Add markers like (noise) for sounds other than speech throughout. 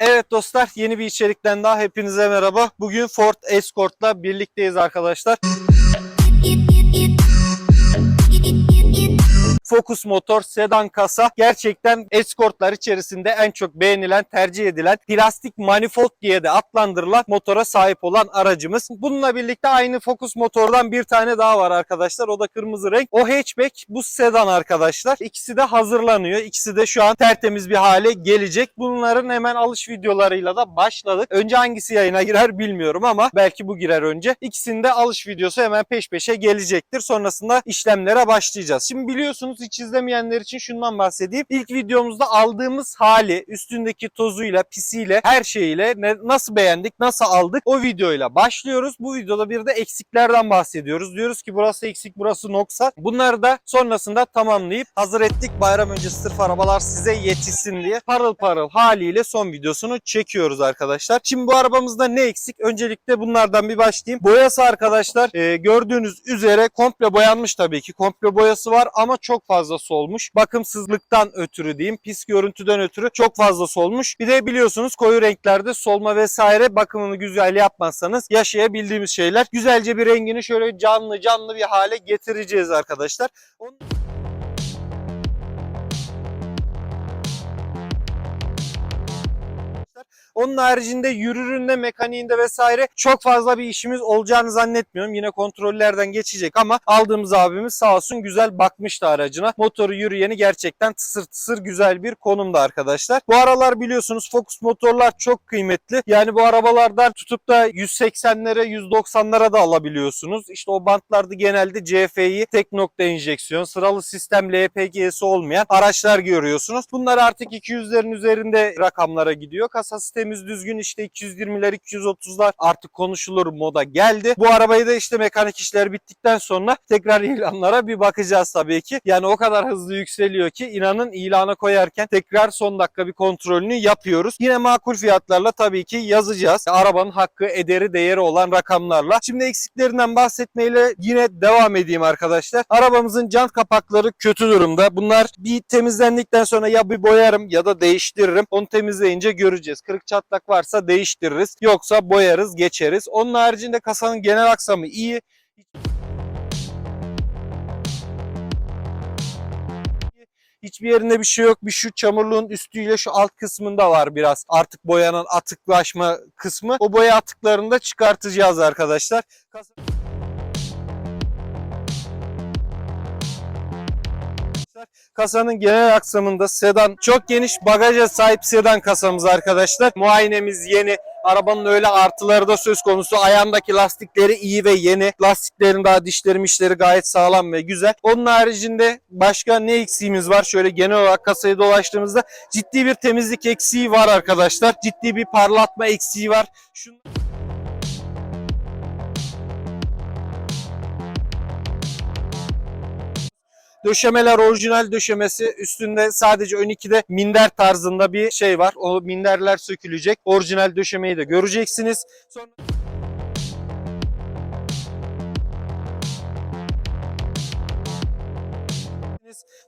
Evet dostlar yeni bir içerikten daha hepinize merhaba. Bugün Ford Escort'la birlikteyiz arkadaşlar. Focus motor, sedan kasa gerçekten Escort'lar içerisinde en çok beğenilen, tercih edilen plastik manifold diye de adlandırılan motora sahip olan aracımız. Bununla birlikte aynı Focus motordan bir tane daha var arkadaşlar. O da kırmızı renk. O hatchback, bu sedan arkadaşlar. İkisi de hazırlanıyor. İkisi de şu an tertemiz bir hale gelecek. Bunların hemen alış videolarıyla da başladık. Önce hangisi yayına girer bilmiyorum ama belki bu girer önce. İkisinde alış videosu hemen peş peşe gelecektir. Sonrasında işlemlere başlayacağız. Şimdi biliyorsunuz hiç izlemeyenler için şundan bahsedeyim. İlk videomuzda aldığımız hali, üstündeki tozuyla, pisiyle, her şeyiyle ne, nasıl beğendik, nasıl aldık o videoyla başlıyoruz. Bu videoda bir de eksiklerden bahsediyoruz. Diyoruz ki burası eksik, burası noksa. Bunları da sonrasında tamamlayıp hazır ettik. Bayram öncesi sırf arabalar size yetişsin diye parıl parıl haliyle son videosunu çekiyoruz arkadaşlar. Şimdi bu arabamızda ne eksik? Öncelikle bunlardan bir başlayayım. Boyası arkadaşlar e, gördüğünüz üzere komple boyanmış tabii ki. Komple boyası var ama çok fazla solmuş. Bakımsızlıktan ötürü diyeyim. Pis görüntüden ötürü çok fazla solmuş. Bir de biliyorsunuz koyu renklerde solma vesaire bakımını güzel yapmazsanız yaşayabildiğimiz şeyler. Güzelce bir rengini şöyle canlı canlı bir hale getireceğiz arkadaşlar. Onun... Onun haricinde yürüründe, mekaniğinde vesaire çok fazla bir işimiz olacağını zannetmiyorum. Yine kontrollerden geçecek ama aldığımız abimiz sağ olsun güzel bakmıştı aracına. Motoru yürüyeni gerçekten tısır tısır güzel bir konumda arkadaşlar. Bu aralar biliyorsunuz Focus motorlar çok kıymetli. Yani bu arabalardan tutup da 180'lere 190'lara da alabiliyorsunuz. İşte o bantlarda genelde CF'yi tek nokta enjeksiyon, sıralı sistem LPG'si olmayan araçlar görüyorsunuz. Bunlar artık 200'lerin üzerinde rakamlara gidiyor. Kasa sistemi sistemimiz düzgün işte 220'ler 230'lar artık konuşulur moda geldi. Bu arabayı da işte mekanik işler bittikten sonra tekrar (laughs) ilanlara bir bakacağız tabii ki. Yani o kadar hızlı yükseliyor ki inanın ilana koyarken tekrar son dakika bir kontrolünü yapıyoruz. Yine makul fiyatlarla tabii ki yazacağız. Arabanın hakkı, ederi, değeri olan rakamlarla. Şimdi eksiklerinden bahsetmeyle yine devam edeyim arkadaşlar. Arabamızın jant kapakları kötü durumda. Bunlar bir temizlendikten sonra ya bir boyarım ya da değiştiririm. Onu temizleyince göreceğiz. Kırık çatlak varsa değiştiririz. Yoksa boyarız, geçeriz. Onun haricinde kasanın genel aksamı iyi. Hiçbir yerinde bir şey yok. Bir şu çamurluğun üstüyle şu alt kısmında var biraz. Artık boyanın atıklaşma kısmı. O boya atıklarını da çıkartacağız arkadaşlar. Kasa... Kasanın genel aksamında sedan çok geniş bagaja sahip sedan kasamız arkadaşlar. Muayenemiz yeni. Arabanın öyle artıları da söz konusu. Ayağındaki lastikleri iyi ve yeni. Lastiklerin daha dişleri mişleri gayet sağlam ve güzel. Onun haricinde başka ne eksiğimiz var? Şöyle genel olarak kasayı dolaştığımızda ciddi bir temizlik eksiği var arkadaşlar. Ciddi bir parlatma eksiği var. Şunu... Döşemeler orijinal döşemesi. Üstünde sadece ön 2'de minder tarzında bir şey var. O minderler sökülecek. Orijinal döşemeyi de göreceksiniz. Sonra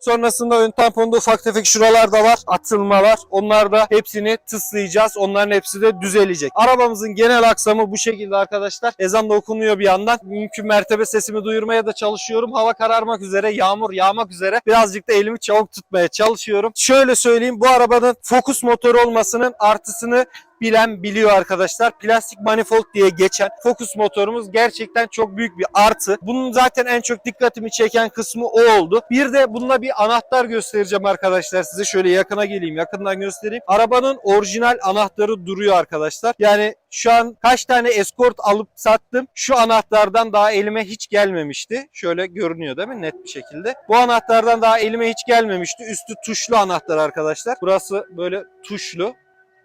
Sonrasında ön tamponda ufak tefek şuralar da var. Atılmalar. Onlar da hepsini tıslayacağız. Onların hepsi de düzelecek. Arabamızın genel aksamı bu şekilde arkadaşlar. Ezan da okunuyor bir yandan. Mümkün mertebe sesimi duyurmaya da çalışıyorum. Hava kararmak üzere, yağmur yağmak üzere. Birazcık da elimi çabuk tutmaya çalışıyorum. Şöyle söyleyeyim bu arabanın Focus motoru olmasının artısını bilen biliyor arkadaşlar. Plastik manifold diye geçen Focus motorumuz gerçekten çok büyük bir artı. Bunun zaten en çok dikkatimi çeken kısmı o oldu. Bir de bununla bir anahtar göstereceğim arkadaşlar size. Şöyle yakına geleyim, yakından göstereyim. Arabanın orijinal anahtarı duruyor arkadaşlar. Yani şu an kaç tane Escort alıp sattım. Şu anahtardan daha elime hiç gelmemişti. Şöyle görünüyor değil mi? Net bir şekilde. Bu anahtardan daha elime hiç gelmemişti. Üstü tuşlu anahtar arkadaşlar. Burası böyle tuşlu.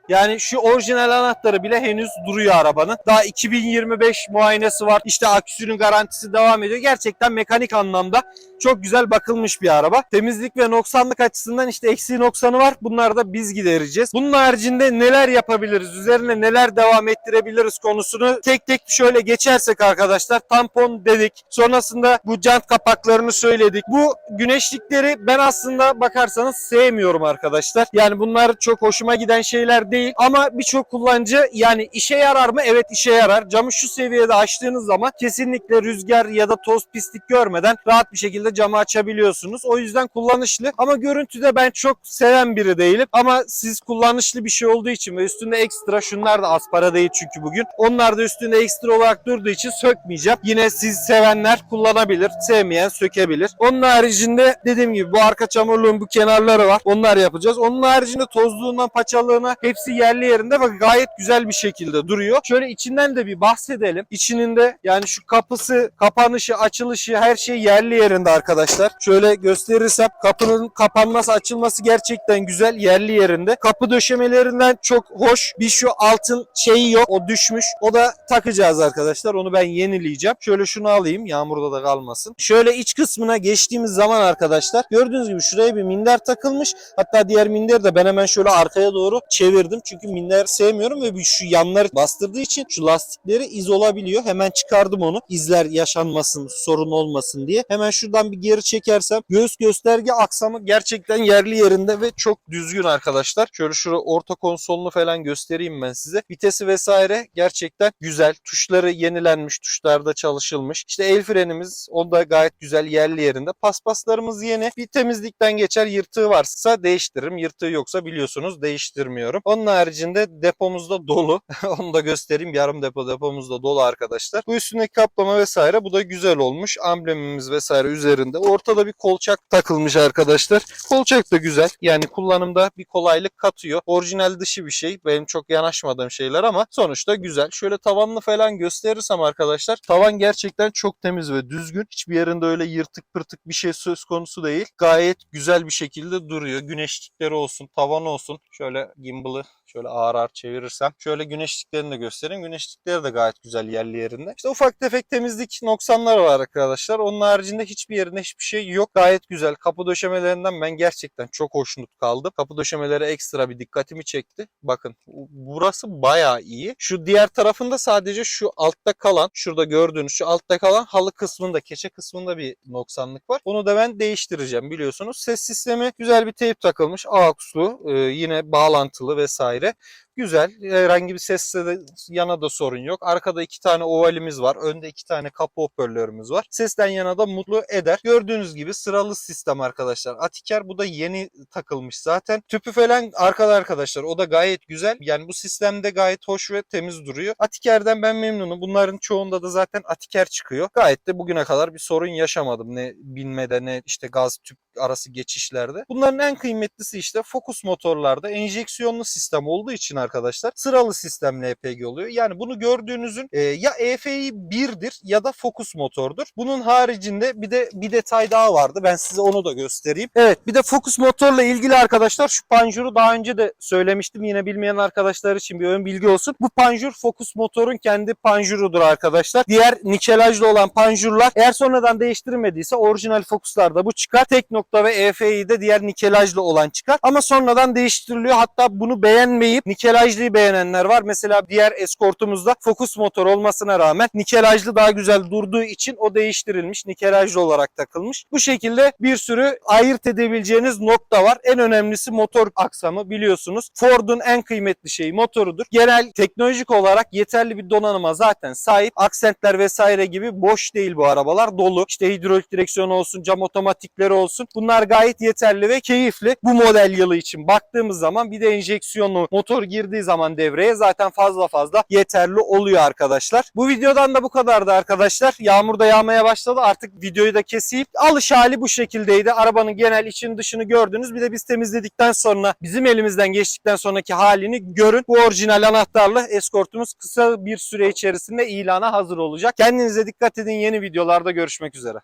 Yani şu orijinal anahtarı bile henüz duruyor arabanın. Daha 2025 muayenesi var. İşte aküsünün garantisi devam ediyor. Gerçekten mekanik anlamda çok güzel bakılmış bir araba. Temizlik ve noksanlık açısından işte eksiği noksanı var. Bunları da biz gidereceğiz. Bunun haricinde neler yapabiliriz? Üzerine neler devam ettirebiliriz konusunu tek tek şöyle geçersek arkadaşlar. Tampon dedik. Sonrasında bu jant kapaklarını söyledik. Bu güneşlikleri ben aslında bakarsanız sevmiyorum arkadaşlar. Yani bunlar çok hoşuma giden şeyler değil değil ama birçok kullanıcı yani işe yarar mı? Evet işe yarar. Camı şu seviyede açtığınız zaman kesinlikle rüzgar ya da toz pislik görmeden rahat bir şekilde camı açabiliyorsunuz. O yüzden kullanışlı ama görüntüde ben çok seven biri değilim. Ama siz kullanışlı bir şey olduğu için ve üstünde ekstra şunlar da az para değil çünkü bugün. Onlar da üstünde ekstra olarak durduğu için sökmeyeceğim. Yine siz sevenler kullanabilir, sevmeyen sökebilir. Onun haricinde dediğim gibi bu arka çamurluğun bu kenarları var. Onlar yapacağız. Onun haricinde tozluğundan paçalığına hepsi yerli yerinde ve gayet güzel bir şekilde duruyor. Şöyle içinden de bir bahsedelim. İçinin de yani şu kapısı, kapanışı, açılışı her şey yerli yerinde arkadaşlar. Şöyle gösterirsem kapının kapanması, açılması gerçekten güzel, yerli yerinde. Kapı döşemelerinden çok hoş. Bir şu altın şeyi yok. O düşmüş. O da takacağız arkadaşlar. Onu ben yenileyeceğim. Şöyle şunu alayım. Yağmurda da kalmasın. Şöyle iç kısmına geçtiğimiz zaman arkadaşlar gördüğünüz gibi şuraya bir minder takılmış. Hatta diğer minderi de ben hemen şöyle arkaya doğru çevirdim. Çünkü minder sevmiyorum ve şu yanları bastırdığı için şu lastikleri iz olabiliyor. Hemen çıkardım onu. İzler yaşanmasın, sorun olmasın diye. Hemen şuradan bir geri çekersem göğüs gösterge aksamı gerçekten yerli yerinde ve çok düzgün arkadaşlar. Şöyle şurada orta konsolunu falan göstereyim ben size. Vitesi vesaire gerçekten güzel. Tuşları yenilenmiş, tuşlarda çalışılmış. İşte el frenimiz o da gayet güzel yerli yerinde. Paspaslarımız yeni. Bir temizlikten geçer. Yırtığı varsa değiştiririm. Yırtığı yoksa biliyorsunuz değiştirmiyorum. Onun haricinde depomuz da dolu. (laughs) Onu da göstereyim. Yarım depo depomuz da dolu arkadaşlar. Bu üstündeki kaplama vesaire bu da güzel olmuş. Amblemimiz vesaire üzerinde. Ortada bir kolçak takılmış arkadaşlar. Kolçak da güzel. Yani kullanımda bir kolaylık katıyor. Orijinal dışı bir şey. Benim çok yanaşmadığım şeyler ama sonuçta güzel. Şöyle tavanını falan gösterirsem arkadaşlar. Tavan gerçekten çok temiz ve düzgün. Hiçbir yerinde öyle yırtık pırtık bir şey söz konusu değil. Gayet güzel bir şekilde duruyor. Güneşlikleri olsun, tavan olsun. Şöyle gimbal'ı Şöyle ağır ağır çevirirsem. Şöyle güneşliklerini de göstereyim. Güneşlikleri de gayet güzel yerli yerinde. İşte ufak tefek temizlik noksanlar var arkadaşlar. Onun haricinde hiçbir yerinde hiçbir şey yok. Gayet güzel. Kapı döşemelerinden ben gerçekten çok hoşnut kaldım. Kapı döşemeleri ekstra bir dikkatimi çekti. Bakın burası bayağı iyi. Şu diğer tarafında sadece şu altta kalan, şurada gördüğünüz şu altta kalan halı kısmında, keçe kısmında bir noksanlık var. Onu da ben değiştireceğim biliyorsunuz. Ses sistemi güzel bir teyp takılmış. AUX'lu e, yine bağlantılı vesaire vesaire. Güzel. Herhangi bir sesle de yana da sorun yok. Arkada iki tane ovalimiz var. Önde iki tane kapı hoparlörümüz var. Sesten yana da mutlu eder. Gördüğünüz gibi sıralı sistem arkadaşlar. Atiker bu da yeni takılmış zaten. Tüpü falan arkada arkadaşlar. O da gayet güzel. Yani bu sistemde gayet hoş ve temiz duruyor. Atiker'den ben memnunum. Bunların çoğunda da zaten Atiker çıkıyor. Gayet de bugüne kadar bir sorun yaşamadım. Ne binmede ne işte gaz tüp arası geçişlerde. Bunların en kıymetlisi işte Focus motorlarda enjeksiyonlu sistem olduğu için arkadaşlar sıralı sistemle EPG oluyor. Yani bunu gördüğünüzün e, ya EFI 1'dir ya da Focus motordur. Bunun haricinde bir de bir detay daha vardı. Ben size onu da göstereyim. Evet bir de Focus motorla ilgili arkadaşlar şu panjuru daha önce de söylemiştim. Yine bilmeyen arkadaşlar için bir ön bilgi olsun. Bu panjur Focus motorun kendi panjurudur arkadaşlar. Diğer nikelajlı olan panjurlar eğer sonradan değiştirilmediyse orijinal Focus'larda bu çıkar. Tek nokta ve EFI'de diğer nikelajlı olan çıkar. Ama sonradan değiştiriliyor. Hatta bunu beğenmeyip nikelajlıyı beğenenler var. Mesela diğer Escort'umuzda Focus motor olmasına rağmen nikelajlı daha güzel durduğu için o değiştirilmiş. Nikelajlı olarak takılmış. Bu şekilde bir sürü ayırt edebileceğiniz nokta var. En önemlisi motor aksamı biliyorsunuz. Ford'un en kıymetli şeyi motorudur. Genel teknolojik olarak yeterli bir donanıma zaten sahip. Aksentler vesaire gibi boş değil bu arabalar. Dolu. İşte hidrolik direksiyonu olsun, cam otomatikleri olsun. Bunlar gayet yeterli ve keyifli. Bu model yılı için baktığımız zaman bir de enjeksiyonlu motor girdiği zaman devreye zaten fazla fazla yeterli oluyor arkadaşlar. Bu videodan da bu kadardı arkadaşlar. Yağmur da yağmaya başladı. Artık videoyu da keseyim. Alış hali bu şekildeydi. Arabanın genel için dışını gördünüz. Bir de biz temizledikten sonra bizim elimizden geçtikten sonraki halini görün. Bu orijinal anahtarlı eskortumuz kısa bir süre içerisinde ilana hazır olacak. Kendinize dikkat edin. Yeni videolarda görüşmek üzere.